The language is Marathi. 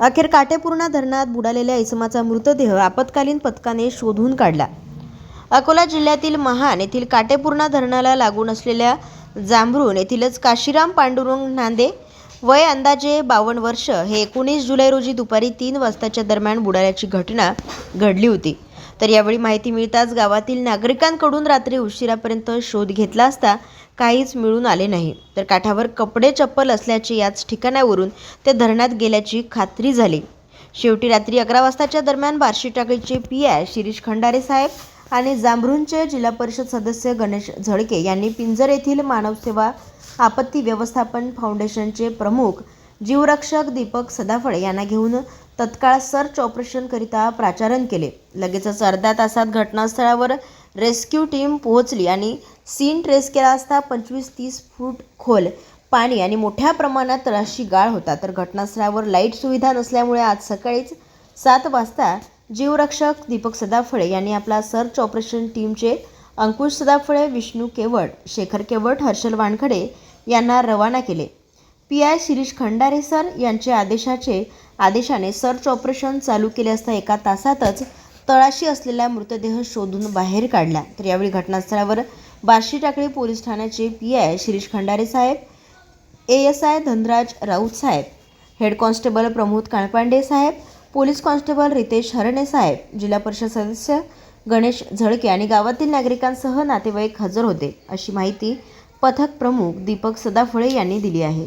अखेर काटेपूर्णा धरणात बुडालेल्या इसमाचा मृतदेह आपत्कालीन पथकाने शोधून काढला. अकोला जिल्ह्यातील महान येथील काटेपूर्णा धरणाला लागून असलेल्या जांभरून येथीलच काशीराम पांडुरंग नांदे वय अंदाजे बावन्न वर्ष हे एकोणीस जुलै रोजी दुपारी तीन वाजताच्या दरम्यान बुडाल्याची घटना घडली होती. तर यावेळी माहिती मिळताच गावातील नागरिकांकडून रात्री उशिरापर्यंत शोध घेतला असता काहीच मिळून आले नाही. तर काठावर कपडे चप्पल असल्याचे याच ठिकाणावरून ते धरणात गेल्याची खात्री झाली. शेवटी रात्री अकरा वाजताच्या दरम्यान बार्शी टाकळीचे पी आय शिरीष खंडारे साहेब आणि जांभरूणचे जिल्हा परिषद सदस्य गणेश झळके यांनी पिंजर येथील मानवसेवा आपत्ती व्यवस्थापन फाउंडेशनचे प्रमुख जीवरक्षक दीपक सदाफळे यांना घेऊन तत्काळ सर्च ऑपरेशनकरिता प्राचारण केले. लगेचच अर्ध्या तासात घटनास्थळावर रेस्क्यू टीम पोहोचली आणि सीन ट्रेस केला असता पंचवीस तीस फूट खोल पाणी आणि मोठ्या प्रमाणात तळाशी गाळ होता. तर घटनास्थळावर लाइट सुविधा नसल्यामुळे आज सकाळीच सात वाजता जीवरक्षक दीपक सदाफळे यांनी आपला सर्च ऑपरेशन टीमचे अंकुश सदाफळे विष्णू केवट शेखर केवट हर्षल वानखडे यांना रवाना केले. P I Shirish Khandare sir यांच्या आदेशाचे आदेशाने सर्च ऑपरेशन चालू केले असता एका तासातच तळाशी असलेला मृतदेह शोधून बाहेर काढला. तर यावेळी घटनास्थळावर बार्शी टाकळी पोलीस ठाण्याचे P I Shirish Khandare Saheb A S I Dhanraj Raut Saheb head constable Pramod Kalpande साहेब पोलीस कॉन्स्टेबल रितेश हरणे साहेब जिल्हा परिषद सदस्य गणेश झळके आणि गावातील नागरिकांसह नातेवाईक हजर होते. अशी माहिती पथक प्रमुख दीपक सदाफळे यांनी दिली आहे.